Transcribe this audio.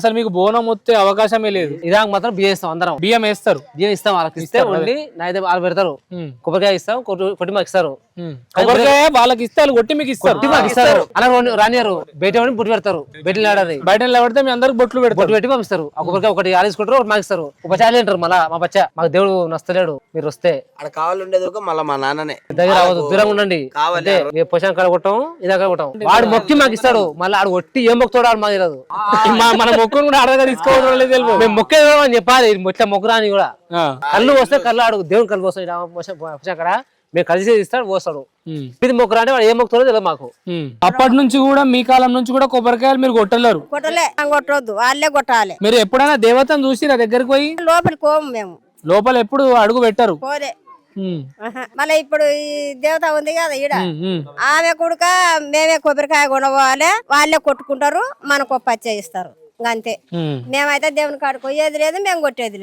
అసలు మీకు బోనం వస్తే అవకాశమే లేదు. ఇదాక మాత్రం బియ్యం ఇస్తాం అందరం. బియ్యం వేస్తారు. బియ్యం ఇస్తాం వాళ్ళకి ఇస్తే వండి నైతే వాళ్ళు పెడతారు. కొబ్బరికాయ ఇస్తాం కొట్టి మాకు ఇస్తారు. కొబ్బరికాయ వాళ్ళకి ఇస్తే వాళ్ళు కొట్టి మీకు ఇస్తారు. కొట్టి మాకు ఇస్తారు. అలా రానియారు. బయట వాడిని పుట్టి పెడతారు. బయట ఆడాలి బయట నిలబడితే మీ అందరికి బొట్లు పెడతారు. బొట్టు పెట్టి పంపిస్తారు. ఆ కొబ్బరికాయ ఒకటి ఆలేసుకుంటారు ఒకటి మాకు ఇస్తారు. ఒక బచ్చాలి అంటారు మళ్ళా మా బచ్చ మాకు దేవుడు నస్తలేడు మీరు వస్తే. అక్కడ కావాలి ఉండేది ఒక మళ్ళీ మా నాన్ననే. దగ్గర రావద్దు దూరంగా ఉండండి. కావాలి అంటే ఏ పొషన్ కాడ కొట్టాం ఇదాక కొట్టాం. వాడు మొక్కి మాకు ఇస్తాడు. మళ్ళీ ఆడు ఒట్టి ఏం మొక్కుతాడు ఆడు మాకు తెలియదు మా- మన మొక్కును కూడా అడగ తీసుకోవడం లేదు తెలియదు. మేము మొక్కేదో అని చెప్పాలి. ఇట్లా మొక్కురా అని కూడా. ఆ, కళ్ళు వస్తే కళ్ళు ఆడు. దేవుని కళ్ళు వస్తాయి. అక్కడ మేము కలిసి ఇస్తాడు పోస్తాడు. ఇది మొక్కురా అంటే వాడు ఏం మొక్కుతాడో తెలియదు మాకు. అప్పటి నుంచి కూడా మీ కాలం నుంచి కూడా కొబ్బరికాయలు మీరు కొట్టలేరు. కొట్టలే కొట్టొద్దు వాళ్ళే కొట్టాలి. మీరు ఎప్పుడైనా దేవతను చూసి నా దగ్గరికి పోయి? లోపలికి పోము మేము. లోపల ఎప్పుడు అడుగు పెట్టరు. మళ్ళీ ఇప్పుడు ఈ దేవత ఉంది కదా ఈడ. ఆమె కొడుక మేమే కొబ్బరికాయ కొనవాలి వాళ్ళే కొట్టుకుంటారు మనకు పచ్చ ఇస్తారు. ఇంక అంతే. మేమైతే దేవుని కాడికి పోయేది లేదు మేము కొట్టేది లేదు.